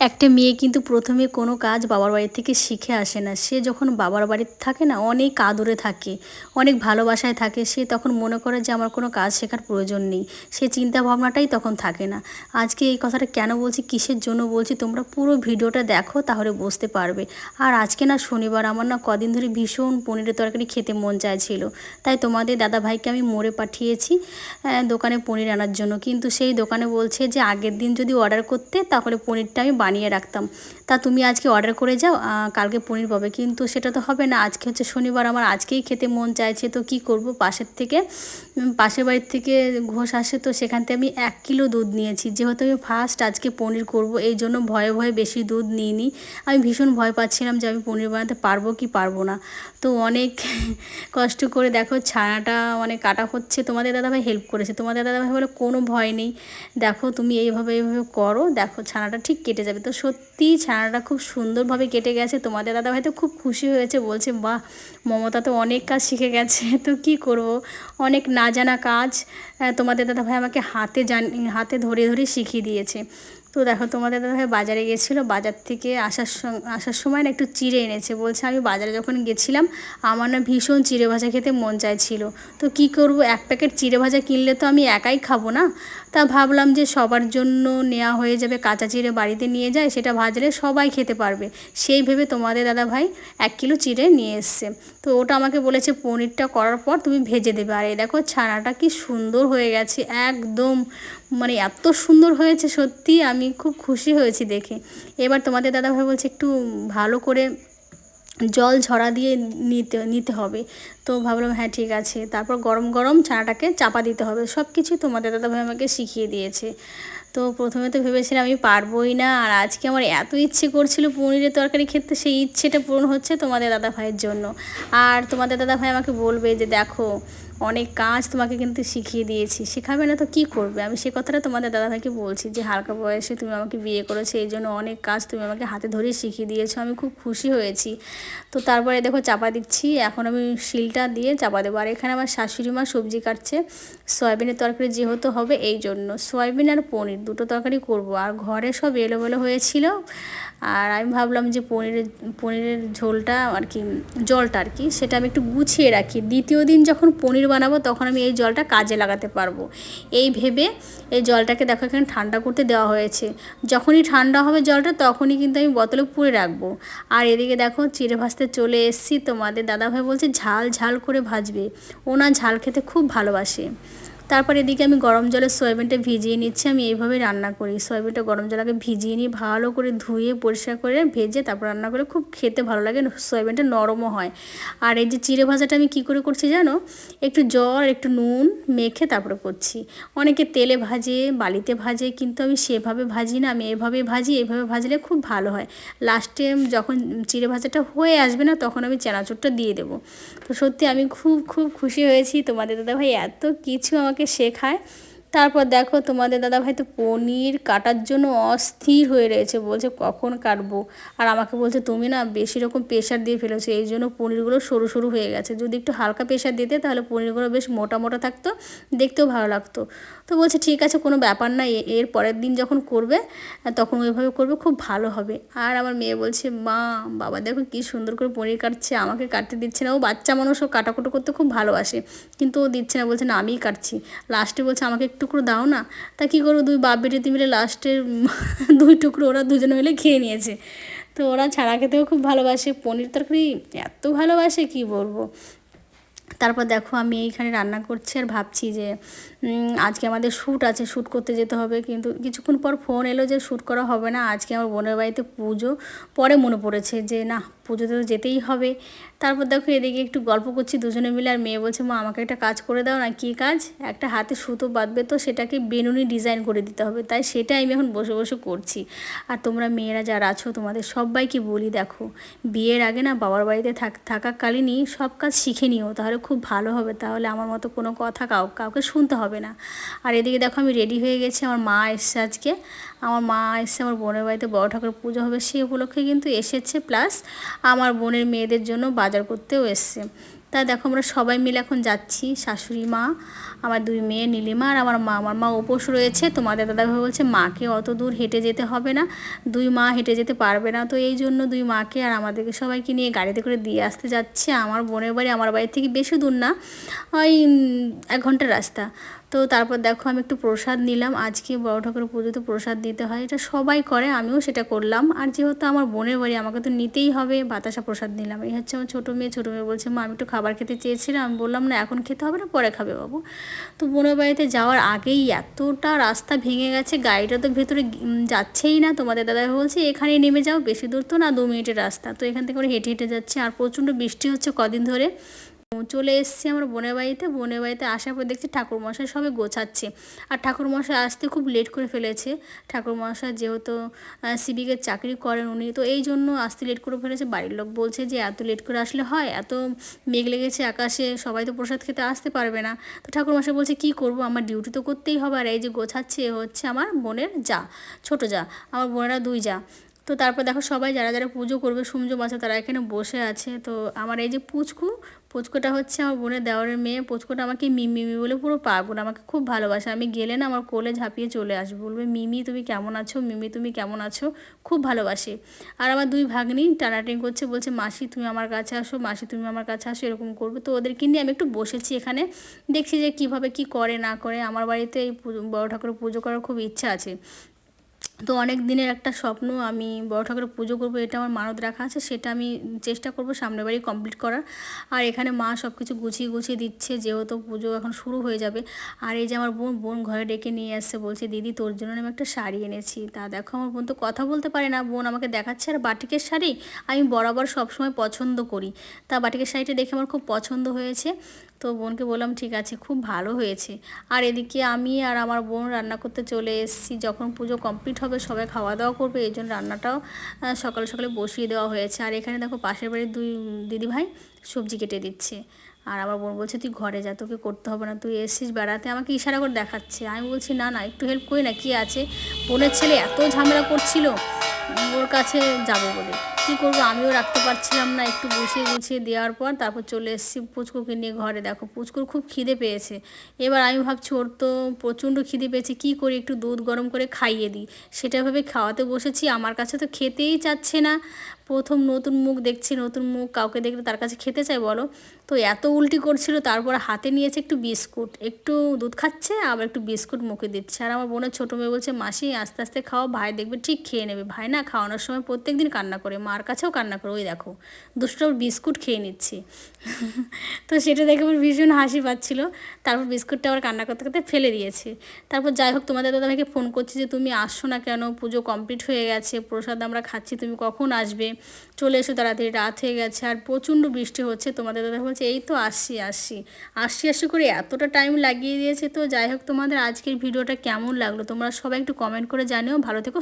একটা মেয়ে কিন্তু প্রথমে কোনো কাজ বাবার বাড়ি থেকে শিখে আসে না। সে যখন বাবার বাড়িতে থাকে না, অনেক আদরে থাকে, অনেক ভালোবাসায় থাকে, সে তখন মনে করে যে আমার কোনো কাজ শেখার প্রয়োজন নেই। সে চিন্তা ভাবনাটাই তখন থাকে না। আজকে এই কথাটা কেন বলছি, কিসের জন্য বলছি, তোমরা পুরো ভিডিওটা দেখো, তাহলে বুঝতে পারবে। আর আজকে না শনিবার, আমার না কদিন ধরে ভীষণ পনিরের তরকারি খেতে মন চাইছিল। তাই তোমাদের দাদা ভাইকে আমি মোড়ে পাঠিয়েছি দোকানে পনির আনার জন্য। কিন্তু সেই দোকানে বলছে যে আগের দিন যদি অর্ডার করতে, তাহলে পনিরটা আমি বানিয়ে রাখতাম। তা তুমি আজকে অর্ডার করে যাও কালকে পনির পাবে। কিন্তু সেটা তো হবে না, আজকে হচ্ছে শনিবার, আমার আজকেই খেতে মন চাইছে, তো কি করব? পাশের থেকে পাশের বাড়ির থেকে ঘোষ আসে, তো সেখান থেকে আমি এক কিলো দুধ নিয়েছি। যেহেতু আমি ফার্স্ট আজকে পনির করব, এই জন্য ভয়ে ভয়ে বেশি দুধ নিইনি। আমি ভীষণ ভয় পাচ্ছিলাম যে আমি পনির বানাতে পারব কি পারব না। তো অনেক কষ্ট করে দেখো, ছানাটা মানে কাটা হচ্ছে। তোমাদের দাদাভাই হেল্প করেছে। তোমাদের দাদাভাই বলে কোনো ভয় নেই। দেখো তুমি এইভাবে এইভাবে করো। দেখো ছানাটা ঠিক কেটে যাবে। তো সত্যি ছানাটা খুব সুন্দরভাবে কেটে গেছে। তোমাদের দাদা ভাই তো খুব খুশি হয়েছে, বলছে, বাহ, মমতা তো অনেক কাজ শিখে গেছে, তো কি করব? অনেক না জানা কাজ তোমাদের দাদা ভাই আমাকে হাতে জান, হাতে ধরে ধরে শিখিয়ে দিয়েছে। তো দেখো, তোমাদের দাদাভাই বাজারে গেছিল, বাজার থেকে আসার আসার সময় না একটু চিড়ে এনেছে। বলছে, আমি বাজারে যখন গেছিলাম, আমার না ভীষণ চিড়ে ভাজা খেতে মন চাইছিল। তো কি করব, এক প্যাকেট চিড়ে ভাজা কিনলে তো আমি একাই খাব না? তা ভাবলাম যে সবার জন্য নেওয়া হয়ে যাবে, কাঁচা চিড়ে বাড়িতে নিয়ে যায়, সেটা ভাজলে সবাই খেতে পারবে। সেই ভেবে তোমাদের দাদা ভাই এক কিলো চিড়ে নিয়ে এসছে। তো ওটা আমাকে বলেছে, পনিরটা করার পর তুমি ভেজে দেবে। আর এই দেখো, ছানাটা কি সুন্দর হয়ে গেছে, একদম মানে এত সুন্দর হয়েছে সত্যি, আমি খুব খুশি হয়েছি দেখে। এবার তোমাদের দাদাভাই বলছে একটু ভালো করে জল ঝরা দিয়ে নিতে নিতে হবে। তো ভাবলাম হ্যাঁ ঠিক আছে। তারপর গরম গরম ছানাটাকে চাপা দিতে হবে। সব কিছু তোমাদের দাদাভাই আমাকে শিখিয়ে দিয়েছে। তো প্রথমে তো ভেবেছিলাম আমি পারবোই না, আর আজকে আমার এত ইচ্ছে করছিল পনিরের তরকারি খেতে, সেই ইচ্ছেটা পূরণ হচ্ছে তোমাদের দাদা ভাইয়ের জন্য। আর তোমাদের দাদা ভাই আমাকে বলবে যে দেখো অনেক কাজ তোমাকে কিন্তু শিখিয়ে দিয়েছি। শেখাবে না তো কি করবে? আমি সে কথাটা তোমাদের দাদাভাইকে বলছি যে, হালকা বয়সে তুমি আমাকে বিয়ে করেছ, এই জন্য অনেক কাজ তুমি আমাকে হাতে ধরে শিখিয়ে দিয়েছ। আমি খুব খুশি হয়েছি। তো তারপরে দেখো চাপা দিচ্ছি। এখন আমি শিলটা দিয়ে চাপা দেবো। আর এখানে আমার শাশুড়ি মা সবজি কাটছে। সয়াবিনের তরকারি যেহেতু হবে, এই জন্য। সয়াবিন আর পনির দুটো তরকারি করব। আর ঘরে সব এলোমেলো হয়েছিল। আর আমি ভাবলাম যে, পনিরের পনিরের ঝোলটা আর কি, জলটা আর কি, সেটা আমি একটু গুছিয়ে রাখি। দ্বিতীয় দিন যখন পনির বানাবো, তখন আমি এই জলটা কাজে লাগাতে পারব। এই ভেবে এই জলটাকে দেখো এখানে ঠান্ডা করতে দেওয়া হয়েছে। যখনই ঠান্ডা হবে জলটা, তখনই কিন্তু আমি বোতলে পুড়ে রাখব। আর এদিকে দেখো, চিড়ে ভাজতে চলে এসেছি। তোমাদের দাদাভাই বলছে, ঝাল ঝাল করে ভাজবে। ওনা ঝাল খেতে খুব ভালোবাসে। তারপর এদিকে আমি গরম জলে সয়াবিনটা ভিজিয়ে নিচ্ছি, আমি এইভাবে রান্না করি। সয়াবিনটা গরম জল আগে ভিজিয়ে নিই ভালো করে ধুয়ে, পরিষ্কার করে ভেজে তারপর রান্না করে খুব খেতে ভালো লাগে, সয়াবিনটা নরমও হয়। আর এই যে চিড়ে ভাজাটা আমি কী করে করছি জানো? একটু জল, একটু নুন মেখে তারপরে করছি। অনেকে তেলে ভাজে, বালিতে ভাজে, কিন্তু আমি সেভাবে ভাজি না, আমি এভাবে ভাজি, এভাবে ভাজলে খুব ভালো হয়। লাস্টে যখন চিড়ে ভাজাটা হয়ে আসবে না, তখন আমি চানাচুরটা দিয়ে দেবো। তো সত্যি আমি খুব খুব খুশি হয়েছি তোমাদের দাদাভাই, এত কিছু আমাকে শেখায় তারপর দেখো তোমাদের দাদাভাই তো পনির কাটার জন্য অস্থির হয়ে রয়েছে, বলছে কখন কাটবো? আর আমাকে বলছে, তুমি না বেশি রকম প্রেশার দিয়ে ফেলেছো, এই জন্য পনিরগুলো সরু সরু হয়ে গেছে। যদি একটু হালকা প্রেশার দিতে, তাহলে পনিরগুলো বেশ মোটা মোটা থাকতো, দেখতেও ভালো লাগতো। তো বলছে, ঠিক আছে, কোনো ব্যাপার না এর পরের দিন যখন করবে তখন ওইভাবে করবে, খুব ভালো হবে। আর আমার মেয়ে বলছে, মা, বাবা দেখো কি সুন্দর করে পনির কাটছে, আমাকে কাটতে দিচ্ছে না। ও বাচ্চা মানুষ, ও কাটাকুটো করতে খুব ভালোবাসে, কিন্তু ও দিচ্ছে না, বলছে, না, আমিই কাটছি। লাস্টে বলছে, আমাকে টুকরো দাও না, তা কী করব? দুই বাপ বেটিতে মিলে লাস্টের দুই টুকরো ওরা দুজনে মিলে খেয়ে নিয়েছে। তো ওরা ছাড়া খেতেও খুব ভালোবাসে, পনির তরকারি এত ভালোবাসে, কি বলব? তারপর দেখো আমি এইখানে রান্না করছি আর ভাবছি যে আজকে আমাদের শ্যুট আছে, শ্যুট করতে যেতে হবে। কিন্তু কিছুক্ষণ পর ফোন এলো যে শ্যুট করা হবে না, আজকে আমার বোনের বাড়িতে পুজো, পরে মনে পড়েছে যে না পুজোতে তো যেতেই হবে। তারপর দেখো এদিকে একটু গল্প করছি, দুজনে মিলে আর মেয়ে বলছে, মা, আমাকে একটা কাজ করে দাও না, কী কাজ? একটা হাতে সুতো বাঁধবে তো সেটাকে বেনুনি ডিজাইন করে দিতে হবে, তাই সেটাই আমি এখন বসে বসে করছি। আর তোমরা মেয়েরা যারা আছো, তোমাদের সবাইকে বলি দেখো, বিয়ের আগে না বাবার বাড়িতে থাক, থাকাকালীনই সব কাজ শিখে নিও, তাহলে খুব ভালো হবে। তাহলে আমার মতো কোনো কথা কাউ, কাউকে শুনতে হবে না। আর এদিকে দেখো আমি রেডি হয়ে গেছি, আমার মা এসছে আজকে। আমার মা এসছে, আমার বোনের বাড়িতে বড় ঠাকুর পুজো হবে সেই উপলক্ষে কিন্তু এসেছে। প্লাস আমার বোনের মেয়েদের জন্য বাজার করতেও এসছে। তা দেখো আমরা সবাই মিলে এখন যাচ্ছি। শাশুড়ি মা, আমার দুই মেয়ে নীলিমা আর আমার মা। আমার মা উপোস রয়েছে। তোমাদের দাদাভাই বলছে, মাকে অত দূর হেঁটে যেতে হবে না। দুই মা হেঁটে যেতে পারবে না। তো এই জন্য দুই মাকে আর আমাদেরকে সবাইকে নিয়ে গাড়িতে করে দিয়ে আসতে যাচ্ছে। আমার বোনের বাড়ি আমার বাড়ি থেকে বেশি দূর না, ওই এক ঘণ্টার রাস্তা। তো তারপর দেখো আমি একটু প্রসাদ নিলাম। আজকে বড় ঠাকুরের পুজোতে প্রসাদ দিতে হয়। এটা সবাই করে, আমিও সেটা করলাম। আর যেহেতু আমার বোনের বাড়ি, আমাকে তো নিতেই হবে বাতাসা প্রসাদ নিলাম। এই হচ্ছে আমার ছোটো মেয়ে ছোটো মেয়ে বলছে, মা, আমি একটু খাবার খেতে চেয়েছিলাম। আমি বললাম, না, এখন খেতে হবে না, পরে খাবে বাবু। তো বোনের বাড়িতে যাওয়ার আগেই এতটা রাস্তা ভেঙে গেছে, গাড়িটা তো ভেতরে যাচ্ছেই না। তোমাদের দাদা বলছে, এখানেই নেমে যাও, বেশি দূর তো না, দু মিনিটের রাস্তা। তো এখান থেকে আমরা হেঁটে হেঁটে যাচ্ছে। আর প্রচণ্ড বৃষ্টি হচ্ছে কদিন ধরে। চলে এসেছি আমার বোনের বাড়িতে। বোনের বাড়িতে আসার পর দেখছি ঠাকুরমশাই সবে গোছাচ্ছে। আর ঠাকুরমশাই আসতে খুব লেট করে ফেলেছে। ঠাকুরমশাই যেহেতু সিভিকের চাকরি করেন উনি, তো এই জন্য আসতে লেট করে ফেলেছে। বাড়ির লোক বলছে যে, এত লেট করে আসলে হয়? এত মেঘ লেগেছে আকাশে, সবাই তো প্রসাদ খেতে আসতে পারবে না। তো ঠাকুরমশাই বলছে, কি করব? আমার ডিউটি তো করতেই হবে। আর এই যে গোছাচ্ছে হচ্ছে আমার বোনের যা, ছোট যা, আমার বোনেরা দুই যা। তো তারপর দেখো সবাই যারা যারা পুজো করবে, সুমজো মাছে তারা এখানে বসে আছে। তো আমার এই যে পুচকু, পুচকুটা হচ্ছে আমার বোনের দেওয়ারের মেয়ে। পুচকুটা আমাকে মিমি বলে পুরো পাগল, আমাকে খুব ভালোবাসে। আমি গেলে না আমার কোলে ঝাঁপিয়ে চলে আসবে। বলবে, মিমি, তুমি কেমন আছো? মিমি, তুমি কেমন আছো? খুব ভালোবাসে। আর আমার দুই ভাগ্নি টানাটানি করছে, বলছে, মাসি, তুমি আমার কাছে আসো, মাসি, তুমি আমার কাছে আসো, এরকম করবে। তো ওদেরকে নিয়ে আমি একটু বসেছি এখানে। দেখছি যে কীভাবে কি করে, না করে। আমার বাড়িতে এই বড় ঠাকুরের পুজো করার খুব ইচ্ছা আছে। তো অনেক দিনের একটা স্বপ্ন আমি বড় ঠাকুরের পুজো করব, এটা আমার মানত রাখা আছে, সেটা আমি চেষ্টা করব সামনের বাড়ি কমপ্লিট করার। আর এখানে মা সব কিছু গুছিয়ে গুছিয়ে দিচ্ছে, যেহেতু পুজো এখন শুরু হয়ে যাবে। আর এই যে আমার বোন বোন ঘরে ডেকে নিয়ে আসছে বলছে, দিদি, তোর জন্য আমি একটা শাড়ি এনেছি। তা দেখো, আমার বোন তো কথা বলতে পারে না, বোন আমাকে দেখাচ্ছে, আর বাটিকের শাড়ি আমি বরাবর সবসময় পছন্দ করি। তা বাটিকের শাড়িটা দেখে আমার খুব পছন্দ হয়েছে। তো বোনকে বললাম, ঠিক আছে, খুব ভালো হয়েছে। আর এদিকে আমি আর আমার বোন রান্না করতে চলে এসেছি। যখন পুজো কমপ্লিট হবে, সবাই খাওয়া দাওয়া করবে। এই জন্য রান্নাটাও সকালে সকালে বসিয়ে দেওয়া হয়েছে। আর এখানে দেখো, পাশের বাড়ির দুই দিদি ভাই সবজি কেটে দিচ্ছে। আর আমার বোন বলছে, তুই ঘরে যা, তোকে করতে হবে না, তুই এসেছিস বেড়াতে, আমাকে ইশারা করে দেখাচ্ছে। আমি বলছি, না না, একটু হেল্প করি না, কি আছে? বোনের ছেলে এত ঝামেলা করছিল, ওর কাছে যাব বলে। কী করব আমিও রাখতে পারছিলাম না, একটু গুছিয়ে গুছিয়ে দেওয়ার পর তারপর চলে এসেছি পুচকুকে নিয়ে ঘরে। দেখো, পুচকুর খুব খিদে পেয়েছে। এবার আমি ভাবছি ওর তো প্রচণ্ড খিদে পেয়েছে, কী করি একটু দুধ গরম করে খাইয়ে দিই। সেটা ভেবে খাওয়াতে বসেছি, আমার কাছে তো খেতেই চাচ্ছে না। প্রথম নতুন মুখ দেখছি, নতুন মুখ কাউকে দেখলে তার কাছে খেতে চাই বলো। তো এত উল্টি করছিল, তারপর হাতে নিয়েছে একটু বিস্কুট। একটু দুধ খাচ্ছে, আবার একটু বিস্কুট মুখে দিচ্ছে। আর আমার বোনের ছোটো মেয়ে বলছে, মাসি, আস্তে আস্তে খাওয়া ভাই দেখবে ঠিক খেয়ে নেবে। ভাই না, খাওয়ানোর সময় প্রত্যেক দিন কান্না করে মার কাছেও কান্না করে, ওই দেখো, দুষ্ট বিস্কুট খেয়ে নিচ্ছে। তো সেটা দেখে আমার ভীষণ হাসি পাচ্ছিলো। তারপর বিস্কুটটা আবার কান্না করতে করতে ফেলে দিয়েছে। তারপর যাই হোক, তোমাদের দাদাভাইকে ফোন করছি যে, তুমি আসছো না কেন? পুজো কমপ্লিট হয়ে গেছে, প্রসাদ আমরা খাচ্ছি, তুমি কখন আসবে? চলে এসো তাড়াতাড়ি, রাত হয়ে গেছে আর প্রচণ্ড বৃষ্টি হচ্ছে। তোমাদের দাদা বলছে, এই তো আসছি আসছি। আসছি আসছি করে এতটা টাইম লাগিয়ে দিয়েছে। তো যাই হোক, তোমাদের আজকের ভিডিওটা কেমন লাগল? তোমরা সবাই একটু কমেন্ট করে জানিও। ভালো থেকো